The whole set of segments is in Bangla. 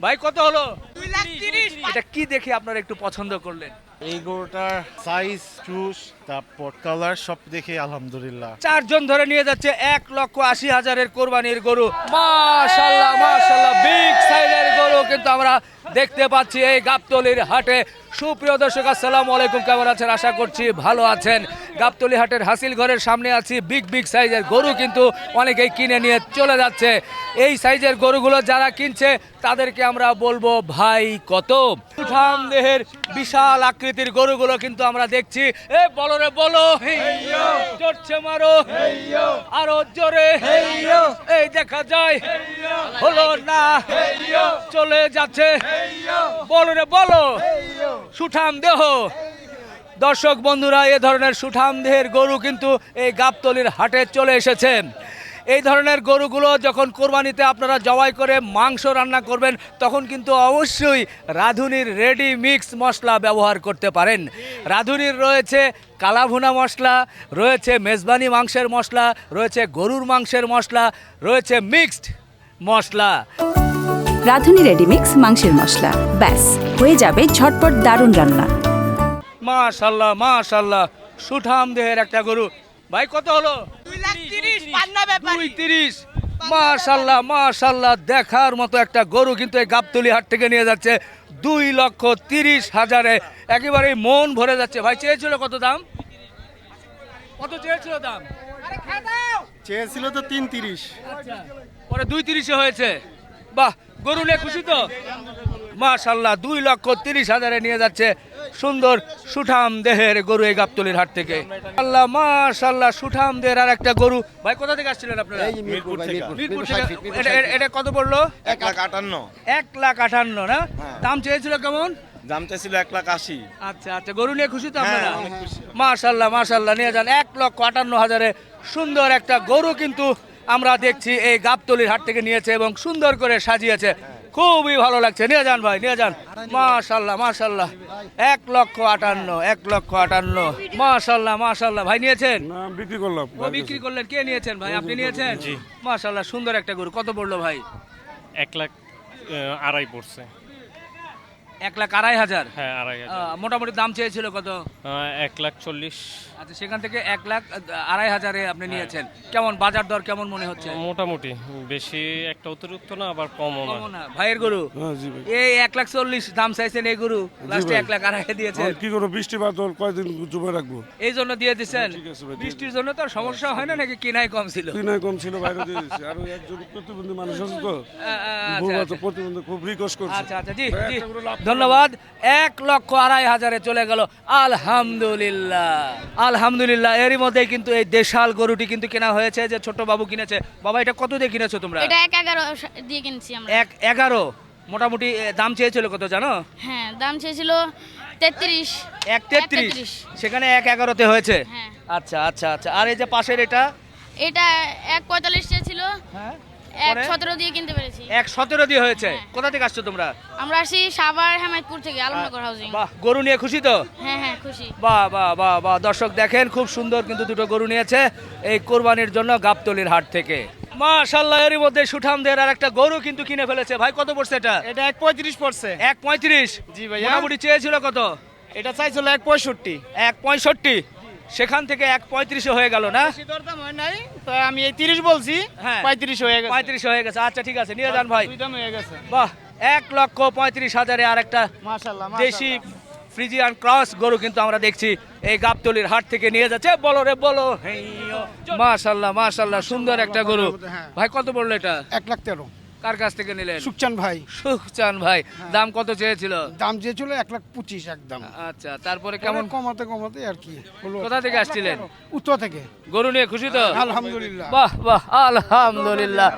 ভাই কত হলো? এটা কি দেখে আপনারা একটু পছন্দ করলেন? এই গরুটার সাইজ চুজ তারপর কালার সব দেখে আলহামদুলিল্লাহ। চারজন ধরে নিয়ে যাচ্ছে এক লক্ষ আশি হাজারের কোরবানির গরু। মাশাল্লাহ মাশাল্লাহ বিগ সাইজের গরু কিন্তু আমরা দেখতে পাচ্ছি এই গাবতলির হাটে। সুপ্রিয় দর্শক আসসালামু আলাইকুম কেমন আছেন? আশা করছি ভালো আছেন। গাবতলি হাটের হাসিল ঘরের সামনে আছি বিগ বিগ সাইজের গরু কিন্তু অনেকেই কিনে নিয়ে চলে যাচ্ছে। এই সাইজের গরুগুলো যারা কিনছে তাদেরকে আমরা বলব ভাই কত দেহের বিশাল আকৃতির গরুগুলো কিন্তু আমরা দেখছি। এ বলো চড়ছে মারো। আরও জোরে। এই দেখা যায়। হলো না। চলে যাচ্ছে। বলো সুঠাম দেহ। দর্শক বন্ধুরা এ ধরনের সুঠাম দেহের গরু কিন্তু এই গাবতলির হাটে চলে এসেছে এই ধরনের গরুগুলো যখন কোরবানিতে আপনারা জবাই করে মাংস রান্না করবেন তখন কিন্তু অবশ্যই রাঁধুনির রেডি মিক্স মশলা ব্যবহার করতে পারেন। রাঁধুনির রয়েছে কালাভুনা মশলা রয়েছে মেজবানি মাংসের মশলা রয়েছে গরুর মাংসের মশলা রয়েছে মিক্সড মশলা। রাঁধুনি রেডিমিক্স মাংসের মশলা ব্যাস হয়ে যাবে ঝটপট দারুণ রান্না। মাশাল্লাহ মাশাল্লাহ সুঠাম দেহের একটা গরু। ভাই কত হলো? দুই তিরিশ মাশাল্লাহ মাশাল্লাহ দেখার মতো একটা গরু কিন্তু এই গাবতলি হাট থেকে নিয়ে যাচ্ছে। দুই লক্ষ তিরিশ হাজারে একেবারে মন ভরে যাচ্ছে। ভাই চেয়েছিল কত দাম? কত চেয়েছিল দাম? চেয়েছিল তো তিন তিরিশ। আচ্ছা পরে দুই তিরিশে হয়েছে। বাহ গরু নিয়ে খুশি তো? মাশাল্লাহ দুই লক্ষ তিরিশ হাজারে নিয়ে যাচ্ছে সুন্দর সুঠাম দেহের গরু এই গাবতলির হাট থেকে। আল্লাহ মাশাল্লাহ সুঠাম দেহের আর একটা গরু। ভাই কোথা থেকে আসছিলেন আপনারা? মিরপুর থেকে। এটা- কত পড়ল? এক লাখ আটান্ন। এক লাখ আটান্ন না? দাম চেয়েছিল কেমন? দাম চাইছিল এক লাখ আশি। আচ্ছা আচ্ছা গরু নিয়ে খুশি তো আপনারা? হ্যাঁ, মাশাল্লাহ মাশাল্লাহ নিয়ে যান। এক লক্ষ আটান্ন হাজারে সুন্দর একটা গরু কিন্তু আমরা দেখছি এই গাবতলির হাট থেকে নিয়েছে এবং সুন্দর করে সাজিয়েছে। খুবই ভালো লাগছে। নিয়ে যান ভাই নিয়ে যান। মাশাল্লাহ মাশাল্লাহ। এক লক্ষ আটান্ন এক লক্ষ আটান্ন। মাশাল্লাহ মাশাল্লাহ। ভাই নিয়েছেন? বিক্রি করলাম। বিক্রি করলেন। কে নিয়েছেন ভাই? আপনি নিয়েছেন? মাশাল্লাহ সুন্দর একটা গরু। কত পড়ল ভাই? এক লাখ আড়াই পড়ছে। এক লাখ আড়াই হাজার? হ্যাঁ আড়াই হাজার। মোটামুটি দাম চেয়েছিল কত? এক লাখ চল্লিশ। আচ্ছা সেখান থেকে এক লাখ আড়াই হাজারে আপনি নিয়েছেন। কেমন বাজার দর কেমন মনে হচ্ছে? মোটামুটি বেশি একটা অতিরিক্ত না আবার কমও না। ভাইয়ের গরু? হ্যাঁ জি ভাই। এই এক লাখ চল্লিশ দাম চাইছেন এই গরু? লাস্টে এক লাখ আড়াই দিয়েছেন। কি করব বৃষ্টি বাদল কয়দিন জমে রাখব? এই জন্য দিয়ে দিচ্ছেন? দিয়ে বৃষ্টির জন্য তো সমস্যা হয় না নাকি কিনাই কম ছিল? তুই নাই কম ছিল বাইরে দিয়ে দিচ্ছি। আর একজন প্রতিবন্ধী মানুষ আছে তো আ- আ- বউ আচ্ছা, প্রতিবন্ধী খুব রিকোয়েস্ট করছে। আচ্ছা আচ্ছা জি জি। ধন্যবাদ। এক লক্ষ আড়াই হাজারে চলে গেল। আলহামদুলিল্লাহ। আলহামদুলিল্লাহ এরই মধ্যে কিন্তু এই দেশাল গরুটি কিন্তু কেনা হয়েছে যে ছোট বাবু কিনেছে। বাবা এটা কত দিয়ে কিনেছো তোমরা? এটা এক এগারো দিয়ে কিনছি আমরা। এক এগারো? মোটামুটি দাম চেয়েছিল কত জানো? হ্যাঁ দাম চেয়েছিল তেত্রিশ। এক তেত্রিশ? তেত্রিশ। সেখানে এক এগারোতে হয়েছে? হ্যাঁ। আচ্ছা আচ্ছা আচ্ছা। আর এই যে পাশের এটা? এটা এক পঁয়তাল্লিশ চেয়েছিল। হ্যাঁ। এক সতেরো দিয়ে কিনতে পেরেছি। এক সতেরো দিয়ে হয়েছে। হ্যাঁ। কোথা থেকে আসছো তোমরা? আমরা আসি সাভার হেমায়তপুর থেকে আলমনগর হাউজিং বাহ গরু নিয়ে খুশি তো? হ্যাঁ হ্যাঁ খুশি। বাহ বাহ বাহ বাহ দর্শক দেখেন খুব সুন্দর কিন্তু দুটো গরু নিয়েছে এই কোরবানির জন্য গাবতলির হাট থেকে। মাশাল্লাহ এরই মধ্যে সুঠামদের আর একটা গরু কিন্তু কিনে ফেলেছে। ভাই কত পড়ছে এটা? এটা এক পঁয়ত্রিশ পড়ছে। এক পঁয়ত্রিশ? জি ভাইয়া। মোটামুটি চেয়েছিল কত? এটা চাইছিল এক পঁয়ষট্টি। এক পঁয়ষট্টি? সেখান থেকে এক পঁয়ত্রিশে হয়ে গেল না? দরদাম হয় নাই তো আমি এই তিরিশ বলছি হ্যাঁ। পঁয়ত্রিশ হয়ে গেছে। পঁয়ত্রিশ হয়ে গেছে। আচ্ছা ঠিক আছে নিয়ে যান ভাই। হয়ে গেছে। বাহ এক লক্ষ পঁয়ত্রিশ হাজারে আর একটা দেশি ফ্রিজিয়ান ক্রস গরু কিন্তু আমরা দেখছি এই গাবতলির হাট থেকে নিয়ে যাচ্ছে। বলো রে বলো। মাশাল্লাহ মাশাল্লাহ সুন্দর একটা গরু। ভাই কত বলল এটা? এক লাখ তেরো। কার কাছ থেকে নিলেন? সুকচান ভাই। সুখচান ভাই দাম কত চেয়েছিল? দাম চেয়েছিল এক লাখ পঁচিশ একদম। আচ্ছা তারপরে কেমন? কমাতে কমাতে আর কি কোথা থেকে আসছিলেন? উত্তর থেকে। গরু নিয়ে খুশি তো? আলহামদুলিল্লাহ। বাহ বাহ আলহামদুলিল্লাহ।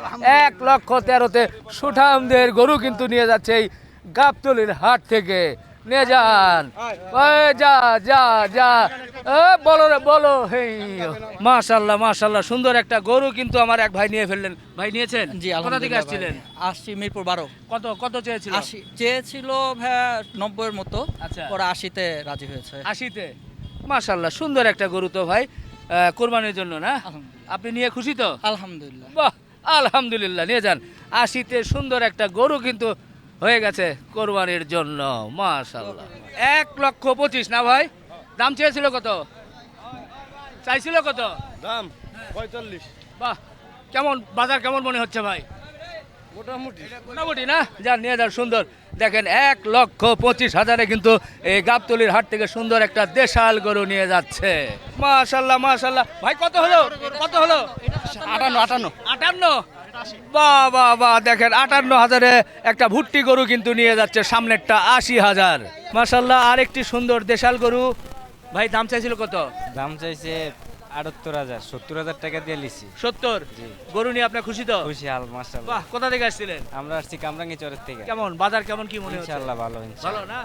এক লক্ষ তেরোতে সুঠামদের গরু কিন্তু নিয়ে যাচ্ছে এই গাবতলির হাট থেকে। নিয়ে যান। যা যা যা। বলো রে বলো। হেই মাশাল্লাহ মাশাল্লাহ সুন্দর একটা গরু কিন্তু আমার এক ভাই নিয়ে ফেললেন। ভাই নিয়েছেন? জি কোথা থেকে আসছিলেন? আসছি মিরপুর বারো। কত কত চেয়েছিল? আশি চেয়েছিল ভাইয়া নব্বইয়ের মতো। আচ্ছা। পরে আশিতে রাজি হয়েছে। আশিতে? মাশাল্লাহ সুন্দর একটা গরু তো ভাই। কোরবানির জন্য না? আপনি নিয়ে খুশি তো? আলহামদুলিল্লাহ। বাহ আলহামদুলিল্লাহ নিয়ে যান। আশিতে সুন্দর একটা গরু কিন্তু হয়ে গেছে কোরবানির জন্য মাশাল্লাহ এক লক্ষ পঁচিশ না ভাই? দাম চেয়েছিল কত? চাইছিল কত? দাম পঁয়তাল্লিশ। বাহ কেমন বাজার কেমন মনে হচ্ছে ভাই? মোটামুটি। মোটামুটি না? যান নিয়ে যান সুন্দর। দেখেন এক লক্ষ পঁচিশ হাজারে কিন্তু এই গাবতলির হাট থেকে সুন্দর একটা দেশাল গরু নিয়ে যাচ্ছে। মাশাল্লাহ মাশাল্লাহ ভাই কত হলো? কত হলো? আটান্ন আটান্ন। আটান্ন। বাহ বাহ বাহ দেখেন আটান্ন হাজারে একটা ভুট্টি গরু কিন্তু নিয়ে যাচ্ছে সামনেরটা আশি হাজার। মাশাল্লাহ আরেকটি সুন্দর দেশাল গরু। ভাই দাম চাইছিল কত? দাম চাইছে আটাত্তর হাজার সত্তর হাজার টাকা দিয়ে লিছি সত্তর? গরু নিয়ে আপনার খুশি তো? খুশি হাল মাসাল বাহ কোথা থেকে আসছিলেন? আমরা আসছি কামরাঙ্গি চরের থেকে। কেমন বাজার কেমন কি মনে হচ্ছে? ইনশাল্লাহ ভালো ভালো ইনশাল্লাহ না?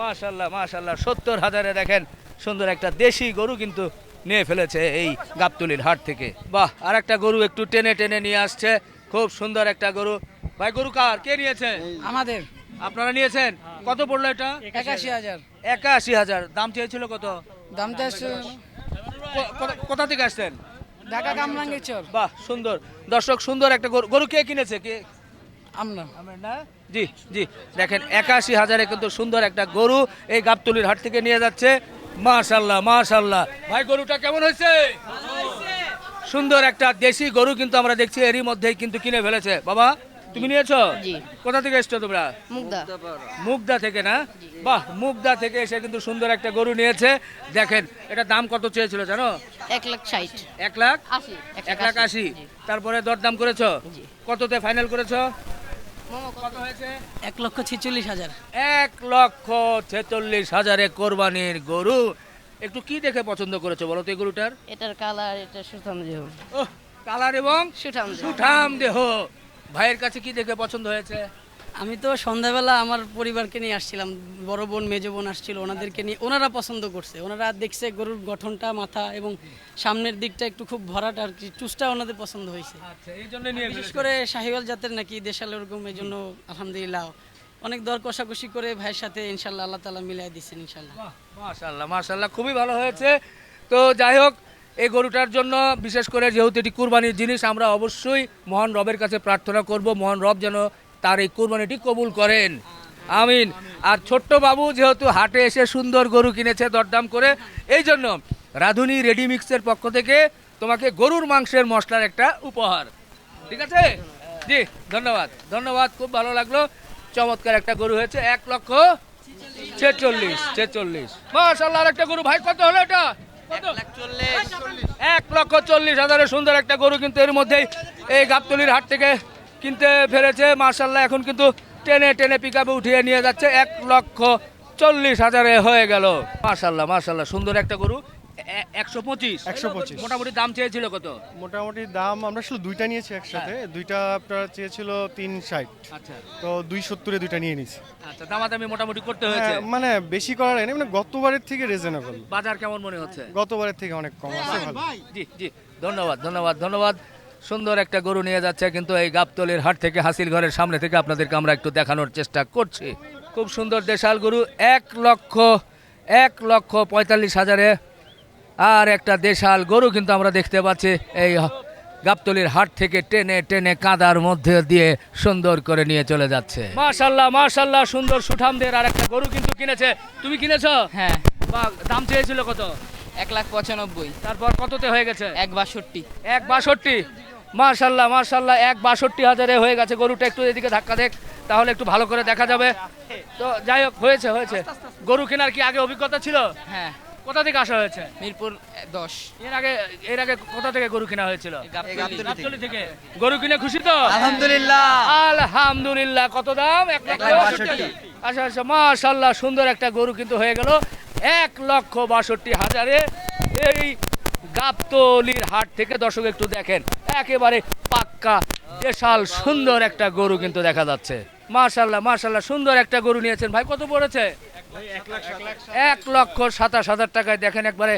মাশাল্লাহ মাশাল্লাহ সত্তর হাজারে দেখেন সুন্দর একটা দেশি গরু কিন্তু নিয়ে ফেলেছে এই গাবতলির হাট থেকে। বাহ আর একটা গরু একটু টেনে টেনে নিয়ে আসছে। খুব সুন্দর একটা গরু। ভাই গরু কার? কে নিয়েছে? আমাদের। আপনারা নিয়েছেন? কত পড়ল এটা? একাশি হাজার। একাশি হাজার। দাম চেয়েছিল কত? দামটা কো- কোথা- থেকে আসছেন? ঢাকা কামরাঙ্গি চর। বাহ সুন্দর। দর্শক সুন্দর একটা গরু। গরু কে কিনেছে? কে? আমরা না? জি জি। দেখেন একাশি হাজারে কিন্তু সুন্দর একটা গরু এই গাবতলির হাট থেকে নিয়ে যাচ্ছে। মাশাল্লাহ মাশাল্লাহ। ভাই গরুটা কেমন হয়েছে? সুন্দর একটা দেশি গরু কিন্তু আমরা দেখছি এরই মধ্যেই কিন্তু কিনে ফেলেছে। বাবা তুমি নিয়েছো? কোথা থেকে এসছো তোমরা? মুগ্ধা মুগদা থেকে না? বাহ মুগদা থেকে এসে কিন্তু সুন্দর একটা গরু নিয়েছে। দেখেন এটা দাম কত চেয়েছিল জানো? এক লাখ ষাট। এক লাখ? আশি এক লাখ আশি। তারপরে দরদাম করেছ? কততে ফাইনাল করেছ? এক লক্ষ ছেচল্লিশ হাজার। এক লক্ষ ছেচল্লিশ হাজারে কোরবানির গরু। একটু কি দেখে পছন্দ করেছ বলো তো এই গরুটার? এটার কালার এটা সুঠাম দেহ। ওহ কালার এবং সুঠাম সুঠাম দেহ। ভাইয়ের কাছে কি দেখে পছন্দ হয়েছে? আমি তো সন্ধ্যাবেলা আমার পরিবারকে নিয়ে আসছিলাম। বড় বোন মেজ বোন আসছিল ওনাদেরকে নিয়ে। ওনারা পছন্দ করছে। ওনারা দেখছে গরুর গঠনটা মাথা এবং সামনের দিকটা একটু খুব ভরাট আর কি। চুসটা ওনাদের পছন্দ হয়েছে। আচ্ছা বিশেষ করে শাহিওয়াল জাতের নাকি দেশাল ওরকম এই জন্য আলহামদুলিল্লাহ। অনেক দর কষাকষি করে ভাইয়ের সাথে ইনশাল্লাহ আল্লাহ তালা মিলাই দিচ্ছেন ইনশাল্লাহ। মাশাল্লাহ মাশাল্লাহ খুবই ভালো হয়েছে। তো যাই হোক এই গরুটার জন্য বিশেষ করে যেহেতু এটি কুরবানির জিনিস আমরা অবশ্যই মহান রবের কাছে প্রার্থনা করব। মহান রব যেন তার এই কুরবানিটি কবুল করেন। আমিন। আর ছোট্ট বাবু যেহেতু হাটে এসে সুন্দর গরু কিনেছে দরদাম করে এই জন্য রাধুনী রেডি মিক্সের পক্ষ থেকে তোমাকে গরুর মাংসের মশলার একটা উপহার। ঠিক আছে? জি ধন্যবাদ। ধন্যবাদ খুব ভালো লাগল। চমৎকার একটা গরু হয়েছে এক লক্ষ ছেচল্লিশ ছেচল্লিশ। মাশাল্লাহ একটা গরু। ভাই কত হলো এটা? এক লক্ষ চল্লিশ হাজারের সুন্দর একটা গরু কিন্তু এর মধ্যেই এই গাবতলির হাট থেকে কিনতে ফেলেছে মার্শাল্লাহ এখন কিন্তু টেনে টেনে পিক উঠিয়ে নিয়ে যাচ্ছে এক লক্ষ চল্লিশ হাজারে হয়ে গেল। মার্শাল্লাহ মার্শাল্লাহ সুন্দর একটা গরু এ- একশো পঁচিশ। মোটামুটি দাম চেয়েছিল কত? মোটামুটি দাম আমরা শুধু দুইটা নিয়েছি একসাথে দুইটা আপনার চেয়েছিল তিন ষাট। আচ্ছা। তো দুই সত্তরে দুইটা নিয়ে নিছি আচ্ছা দামাদামি মোটামুটি করতে হয়েছে? হ্যাঁ, মানে বেশি করার নেই মানে গতবারের থেকে রিজনেবল বাজার কেমন মনে হচ্ছে? গতবারের থেকে অনেক কম আছে ভালো। জি জি ধন্যবাদ ধন্যবাদ ধন্যবাদ। সুন্দর একটা গরু নিয়ে যাচ্ছে কিন্তু এই গাবতলির হাট থেকে হাসিল ঘরের সামনে থেকে আপনাদেরকে আমরা একটু দেখানোর চেষ্টা করছি। খুব সুন্দর দেশাল গরু এক লক্ষ এক লক্ষ পঁয়তাল্লিশ হাজারে। আর একটা দেশাল গরু কিন্তু আমরা দেখতে পাচ্ছি এই গাবতলির হাট থেকে টেনে টেনে কাদার মধ্যে দিয়ে সুন্দর করে নিয়ে চলে যাচ্ছে। মাশাল্লাহ মাশাল্লাহ সুন্দর সুঠামদের আর একটা গরু কিন্তু কিনেছে। তুমি কিনেছো? হ্যাঁ। বা দাম চেয়েছিল কত? এক লাখ পঁচানব্বই। তারপর কততে হয়ে গেছে? এক বাষট্টি। এক বাষট্টি? মার্শাল্লাহ মার্শাল্লাহ এক বাষট্টি হাজারে হয়ে গেছে। গরুটা একটু এদিকে ধাক্কা দেখ তাহলে একটু ভালো করে দেখা যাবে। তো যাই হোক হয়েছে হয়েছে। গরু কেনার কি আগে অভিজ্ঞতা ছিল? হ্যাঁ। কোথা থেকে আসা হয়েছে? মিরপুর দশ। এর আগে এর আগে কোথা থেকে গরু কেনা হয়েছিল? গাবতলী থেকে। গরু কিনে খুশি তো? আলহামদুলিল্লাহ। আলহামদুলিল্লাহ কত দাম? এক লক্ষ আচ্ছা আচ্ছা মাশাল্লাহ সুন্দর একটা গরু কিন্তু হয়ে গেল। এক লক্ষ বাষট্টি হাজারে। এই গাবতলির হাট থেকে দর্শক একটু দেখেন। একেবারে পাক্কা বিশাল সুন্দর একটা গরু কিন্তু দেখা যাচ্ছে। মাশাল্লাহ মাশাল্লাহ সুন্দর একটা গরু নিয়েছেন। ভাই কত পড়েছে? এক লক্ষ সাতাশ হাজার টাকায় দেখেন একবারে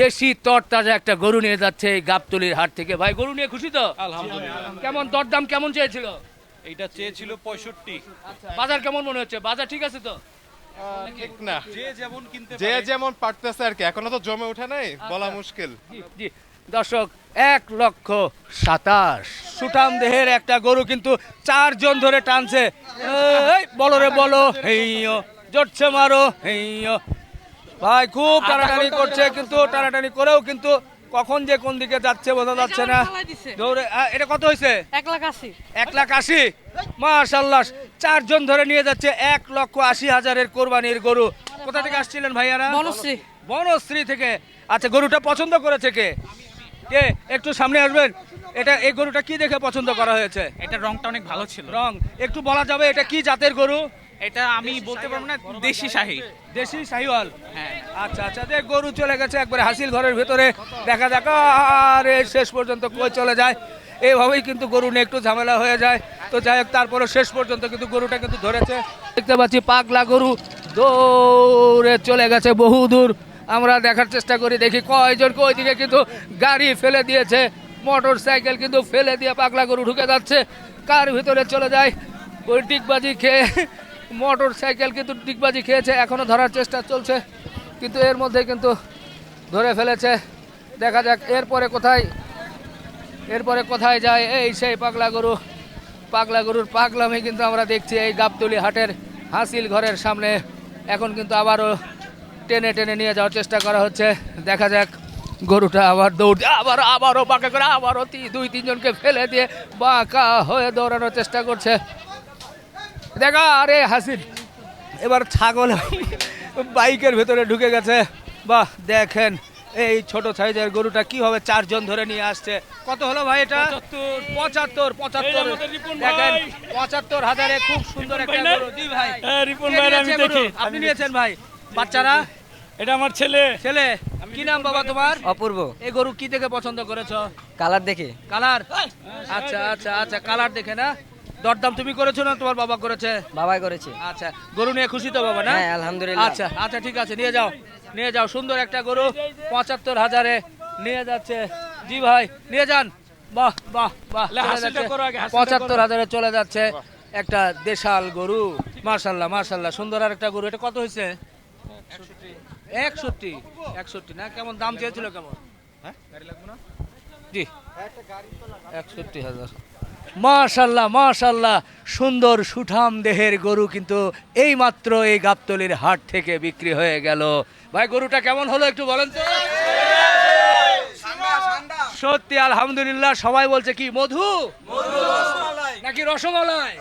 দেশি তরতাজা একটা গরু নিয়ে যাচ্ছে এই গাবতলির হাট থেকে। ভাই গরু নিয়ে খুশি তো? আলহামদুলিল্লাহ। কেমন দরদাম কেমন চেয়েছিল? এইটা চেয়েছিল পঁয়ষট্টি। বাজার কেমন মনে হচ্ছে? বাজার ঠিক আছে তো? ঠিক না। যে যেমন কিনতে যে যেমন পারতেছে আর কি। এখনও তো জমে ওঠে নাই বলা মুশকিল। জি। দর্শক এক লক্ষ সাতাশ। সুঠাম দেহের একটা গরু কিন্তু চারজন ধরে টানছে। বলো রে বলো হেইয়ো জটছে মারো হেইয়ো। ভাই খুব টানাটানি করছে কিন্তু টানাটানি করেও কিন্তু কখন যে কোন দিকে যাচ্ছে বোঝা যাচ্ছে না। দৌড়ে এটা কত হয়েছে এক লাখ আশি। এক লাখ আশি? মাশাল্লাহ চারজন ধরে নিয়ে যাচ্ছে এক লক্ষ আশি হাজারের কোরবানির গরু। কোথা থেকে আসছিলেন ভাইয়ারা? বনশ্রী। বনশ্রী থেকে। আচ্ছা গরুটা পছন্দ করেছে কে? কে একটু সামনে আসবেন। এটা এই গরুটা কি দেখে পছন্দ করা হয়েছে? এটা রংটা অনেক ভালো ছিল। রং। একটু বলা যাবে এটা কি জাতের গরু? এটা আমি বলতে পারব না দেশি শাহী। দেশি শাহিওয়াল? হ্যাঁ। আচ্ছা আচ্ছা দেখ গরু চলে গেছে একবারে হাসিল ঘরের ভেতরে। দেখা যাক আর শেষ পর্যন্ত কই চলে যায়। এইভাবেই কিন্তু গরু নিয়ে একটু ঝামেলা হয়ে যায়। তো যাই হোক তারপরে শেষ পর্যন্ত কিন্তু গরুটা কিন্তু ধরেছে। দেখতে পাচ্ছি পাগলা গরু। দৌড়ে চলে গেছে বহু দূর আমরা দেখার চেষ্টা করি, দেখি কয়জন ওইদিকে কিন্তু গাড়ি ফেলে দিয়েছে। মোটর সাইকেল কিন্তু ফেলে দিয়ে পাগলা গরু ঢুকে যাচ্ছে। কার ভিতরে চলে যায়? ওই ডিগবাজি খেয়ে মোটর সাইকেল কিন্তু ডিগবাজি খেয়েছে, এখনও ধরার চেষ্টা চলছে। কিন্তু এর মধ্যে কিন্তু ধরে ফেলেছে। দেখা যাক, এরপরে কোথায় এরপরে কোথায় যায় এই সেই পাগলা গরু। পাগলা গরুর পাগলামি কিন্তু আমরা দেখছি এই গাবতলি হাটের হাসিল ঘরের সামনে। এখন কিন্তু আবারও টেনে টেনে নিয়ে যাওয়ার চেষ্টা করা হচ্ছে। দেখা যাক গরুটা আবার দৌড় আবার আবারও বাঁকা করে আবারও দুই তিনজনকে ফেলে দিয়ে বাঁকা হয়ে দৌড়ানোর চেষ্টা করছে। দেখা আরে হাসিল এবার ছাগল বাইকের ভেতরে ঢুকে গেছে। বাহ দেখেন এই ছোট সাইজের গরুটা কীভাবে চারজন ধরে নিয়ে আসছে। কত হলো ভাই এটা? পঁচাত্তর। পঁচাত্তর দেখেন পঁচাত্তর হাজারে খুব সুন্দর একটা গরু। জি ভাই। রিপন গরু? আপনি নিয়েছেন ভাই? বাচ্চারা? এটা আমার ছেলে। ছেলে কি নাম বাবা তোমার? অপূর্ব। এই গরু কি দেখে পছন্দ করেছ? কালার দেখে। কালার? আচ্ছা আচ্ছা আচ্ছা কালার দেখে না? দরদাম তুমি করেছ না তোমার বাবা করেছে? বাবাই করেছে। আচ্ছা গরু নিয়ে খুশি তো বাবা না? হ্যাঁ, আলহামদুলিল্লাহ। আচ্ছা আচ্ছা ঠিক আছে নিয়ে যাও নিয়ে যাও সুন্দর একটা গরু পঁচাত্তর হাজারে নিয়ে যাচ্ছে। জি ভাই নিয়ে যান। বাহ বাহ বাহ পঁচাত্তর হাজারে চলে যাচ্ছে একটা দেশাল গরু। মার্শাল্লাহ মার্শাল্লাহ সুন্দর আর একটা গরু। এটা কত হয়েছে? একষট্টি একষট্টি না? কেমন দাম চেয়েছিল কেমন? হ্যাঁ? গাড়ি লাগবে না? জি। একষট্টি হাজার। মাশাল্লাহ মাশাল্লাহ সুন্দর সুঠাম দেহের গরু কিন্তু এই মাত্র এই গাবতলির হাট থেকে বিক্রি হয়ে গেল। ভাই গরুটা কেমন হলো একটু বলেন তো। সত্যি আলহামদুলিল্লাহ সবাই বলছে কি মধু? নাকি রসমালাই?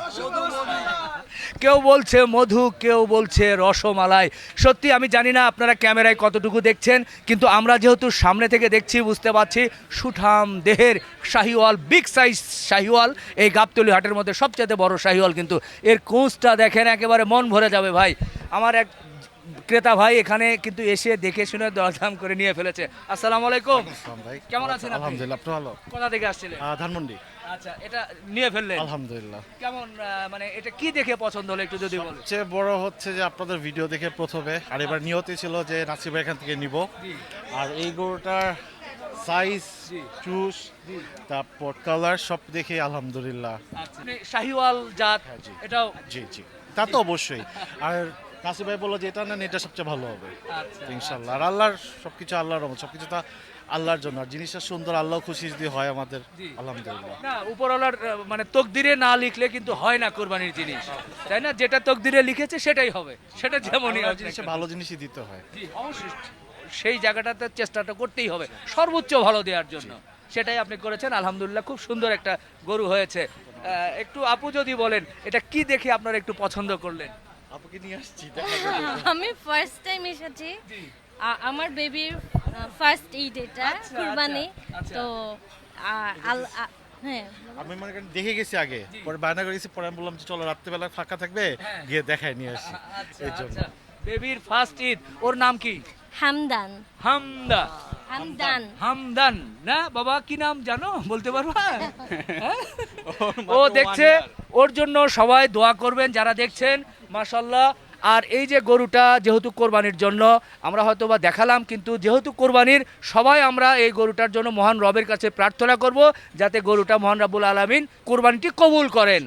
কেউ বলছে মধু কেউ বলছে রসমালাই। সত্যি আমি জানি না আপনারা ক্যামেরায় কতটুকু দেখছেন কিন্তু আমরা যেহেতু সামনে থেকে দেখছি বুঝতে পারছি সুঠাম দেহের শাহিওয়াল বিগ সাইজ শাহিওয়াল এই গাবতলি হাটের মধ্যে সবচেয়ে বড় শাহিওয়াল কিন্তু। এর কোঁচটা দেখেন একেবারে মন ভরে যাবে ভাই। আমার এক ক্রেতা ভাই এখানে কিন্তু এসে দেখে শুনে দরদাম করে নিয়ে ফেলেছে। আসসালামু আলাইকুম। ভাই। কেমন আছেন আপনি? আলহামদুলিল্লাহ ভালো? কোথা থেকে আসছিলেন? ধানমন্ডি। আচ্ছা এটা নিয়ে ফেললেন। আলহামদুলিল্লাহ। কেমন মানে এটা কি দেখে পছন্দ হলো একটু যদি বলেন? সবচেয়ে বড় হচ্ছে যে আপনাদের ভিডিও দেখে প্রথমে আর এবার নিয়তি ছিল যে নাসিব এখান থেকে নিব। আর এই গরুটার সাইজ চুষ তারপর কালার সব দেখে আলহামদুলিল্লাহ। মানে শাহিওয়াল জাত হ্যাঁ, জি। এটাও? জি জি। তা তো অবশ্যই। আর নাসিব ভাই বলল যে এটা নেন এটা সবচেয়ে ভালো হবে। আচ্ছা। ইনশাল্লাহ। আর আল্লাহর সবকিছু আল্লাহর রহমত। সবকিছু তা আল্লাহর জন্য। আর জিনিসটা সুন্দর আল্লাহ খুশি যদি হয় আমাদের। আলহামদুলিল্লাহ। না উপরওয়ালার মানে তকদিরে না লিখলে কিন্তু হয় না কোরবানির জিনিস। তাই না? যেটা তকদিরে লিখেছে সেটাই হবে। সেটা যেমনই আল্লাহর হোক না জিনিসে কেন। ভালো জিনিসই দিতে হয়। সেই জায়গাটাতে চেষ্টাটা করতেই হবে। সর্বোচ্চ ভালো দেওয়ার জন্য। সেটাই আপনি করেছেন। আলহামদুলিল্লাহ খুব সুন্দর একটা গরু হয়েছে। একটু আপু যদি বলেন এটা কি দেখে আপনারা একটু পছন্দ করলেন? আপুকে নিয়ে আসছি আমি ফার্স্ট টাইম এসেছি। আমার বেবির ফার্স্ট ঈদ এটা আচ্ছা, কুরবানি। আচ্ছা, আচ্ছা। তো আল- হ্যাঁ। আমি মনে করেন দেখে গেছি আগে। পরে বায়না করে গেছি পরে আমি বললাম যে চলো রাত্রেবেলা ফাঁকা থাকবে গিয়ে দেখাই নিয়ে আসি। এই জন্য। বেবির ফার্স্ট ঈদ ওর নাম কি? হামদান। হামদা। হামদান। হামদান না? বাবা কি নাম জানো? বলতে পারবা? হ্যাঁ? ও দেখছে ওর জন্য সবাই দোয়া করবেন যারা দেখছেন মাশাল্লাহ আর এই যে গরুটা যেহেতু কোরবানির জন্য আমরা হয়তো বা দেখালাম, কিন্তু যেহেতু কোরবানির, সবাই আমরা এই গরুটার জন্য মহান রবের কাছে প্রার্থনা করব, যাতে গরুটা মহান রাবুল আলমিন কোরবানিটি কবুল করেন।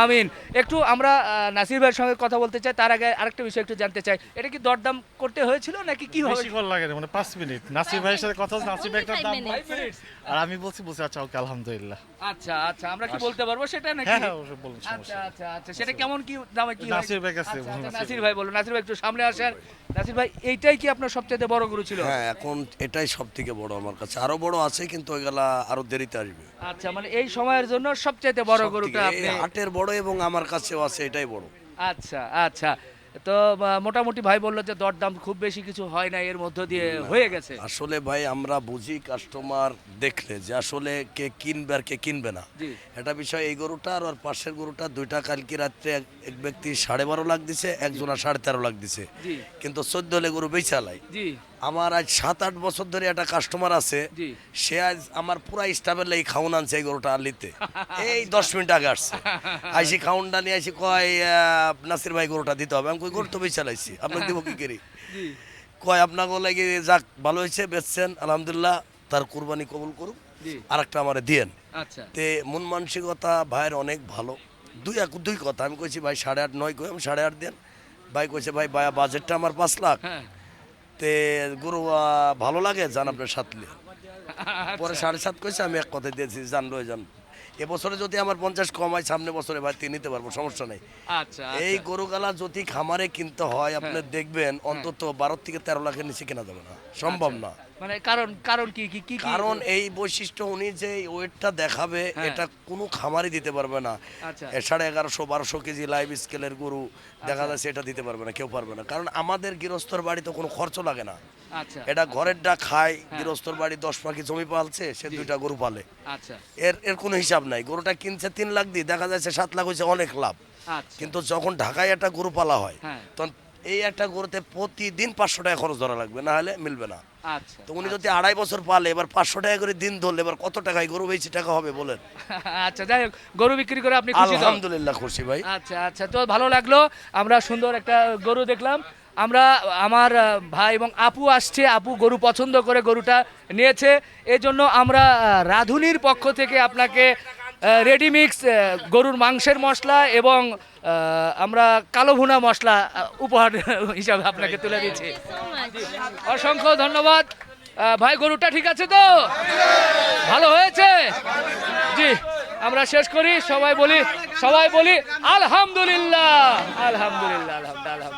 আমিন। একটু আমরা নাসির ভাইয়ের সঙ্গে কথা বলতে চাই তার আগে আরেকটা বিষয় একটু জানতে চাই। এটা কি দরদাম করতে হয়েছিল নাকি কি হবে? বেশি কল লাগে মানে পাঁচ মিনিট। নাসির ভাইয়ের সাথে কথা হচ্ছে নাসির ভাই একটা দাম minutes. বলছে। আর আমি বলছি বলছি আচ্ছা ওকে আলহামদুলিল্লাহ। আচ্ছা আচ্ছা আমরা কি বলতে পারব সেটা নাকি? হ্যাঁ হ্যাঁ বলুন আচ্ছা আচ্ছা আচ্ছা সেটা কেমন কি দামে কি নাসির ভাই কাছে আচ্ছা, বলুন, আচ্ছা, নাসির ভাই। বলুন নাসির ভাই একটু সামনে আসেন। নাসির ভাই এইটাই কি আপনার সবচেয়ে বড় গরু ছিল? হ্যাঁ এখন এটাই সব থেকে বড় আমার কাছে। আরও বড় আছে কিন্তু ওইগুলা আরও দেরিতে আসবে। আচ্ছা মানে এই সময়ের জন্য সবচেয়ে বড় সবথেকে গরুটা আপনি হাটের বড় এবং আমার কাছেও আছে এটাই বড়। আচ্ছা আচ্ছা। তো মোটামুটি ভাই বলল যে দরদাম খুব বেশি কিছু হয় না এর মধ্য দিয়ে হয়ে গেছে। আসলে ভাই আমরা বুঝি কাস্টমার দেখলে যে আসলে কে কিনবে আর কে কিনবে না। এটা বিষয় এই গরুটা আর ওর পাশের গরুটা দুইটা কালকে রাত্রে এক- ব্যক্তি সাড়ে বারো লাখ দিছে একজনা সাড়ে তেরো লাখ দিছে। কিন্তু চোদ্দ হলে গরু বেচালাই আমার আজ সাত আট বছর ধরে একটা কাস্টমার আছে। সে আজ আমার পুরা স্টাফের লাগি খাউন আনছে এই গরুটা আলিতে এই দশ মিনিট আগে আসছে। আইসি খাউনটা নিয়ে আসি কয় নাসির ভাই গরুটা দিতে হবে। আমি কই গরু তো বেশ চালাইছি আপনাকে দিব কি করি? কয় আপনাকে লাগি যাক ভালো হয়েছে বেচছেন আলহামদুলিল্লাহ তার কুরবানি কবুল করুক। আর একটা আমার দিয়েন। আচ্ছা। তে মন মানসিকতা ভাইয়ের অনেক ভালো। দুই এক দুই কথা আমি কইছি ভাই সাড়ে আট নয় কই? আমি সাড়ে আট দেন। ভাই কইছে ভাই ভাই বাজেটটা আমার পাঁচ লাখ। হ্যাঁ। তে গরু ভালো লাগে যান আপনার সাতলে পরে সাড়ে সাত কইছে আমি এক কথায় দিয়েছি যান রয়ে যান। এবছরে যদি আমার পঞ্চাশ কমায় সামনে বছরে ভাই তিনি নিতে পারব সমস্যা নেই। এই গরু গালা যদি খামারে কিনতে হয় আপনি দেখবেন অন্তত বারো থেকে তেরো লাখের নিচে কেনা যাবে না। সম্ভব না। মানে কারণ কারণ কি কি কি? কারণ এই বৈশিষ্ট্য উনি যে ওয়েটটা দেখাবে হ্যাঁ। এটা কোনো খামারই দিতে পারবে না। আচ্ছা। সাড়ে এগারোশো বারোশো কেজি লাইভ স্কেলের গরু দেখা যাচ্ছে এটা দিতে পারবে না কেউ পারবে না। কারণ আমাদের গৃহস্থর বাড়িতে কোনো খরচ লাগে না। আচ্ছা। এটা ঘরেরটা খায় হ্যাঁ। গৃহস্থর বাড়ি দশ পাখি জমি পালছে সে দুইটা গরু পালে। আচ্ছা। এর এর কোনো হিসাব নাই। গরুটা কিনছে তিন লাখ দিয়ে দেখা যাচ্ছে সাত লাখ হয়েছে অনেক লাভ। আচ্ছা। কিন্তু যখন ঢাকায় একটা গরু পালা হয় হ্যাঁ। তখন এই একটা গরুতে প্রতিদিন পাঁচশো টাকা খরচ ধরা লাগবে না হলে মিলবে না। আচ্ছা তো উনি যদি আড়াই বছর পালে এবার পাঁচশো টাকা করে দিন ধরলে এবার কত টাকায় গরু বেশি টাকা হবে বলেন? আচ্ছা যাই হোক গরু বিক্রি করে আপনি খুশি তো? আলহামদুলিল্লাহ খুশি ভাই। আচ্ছা আচ্ছা তো ভালো লাগল আমরা সুন্দর একটা গরু দেখলাম। আমরা আমার আহ, ভাই এবং আপু আসছে আপু গরু পছন্দ করে গরুটা নিয়েছে। এজন্য আমরা আহ, রাঁধুনির পক্ষ থেকে আপনাকে রেডিমিক্স গরুর মাংসের মশলা এবং আমরা কালো ভুনা মশলা উপহার হিসাবে আপনাকে তুলে দিচ্ছি। অসংখ্য ধন্যবাদ। ভাই গরুটা ঠিক আছে তো? ভালো হয়েছে? জি আমরা শেষ করি সবাই বলি সবাই বলি আলহামদুলিল্লাহ আলহামদুলিল্লাহ আলহামদুলিল্লাহ।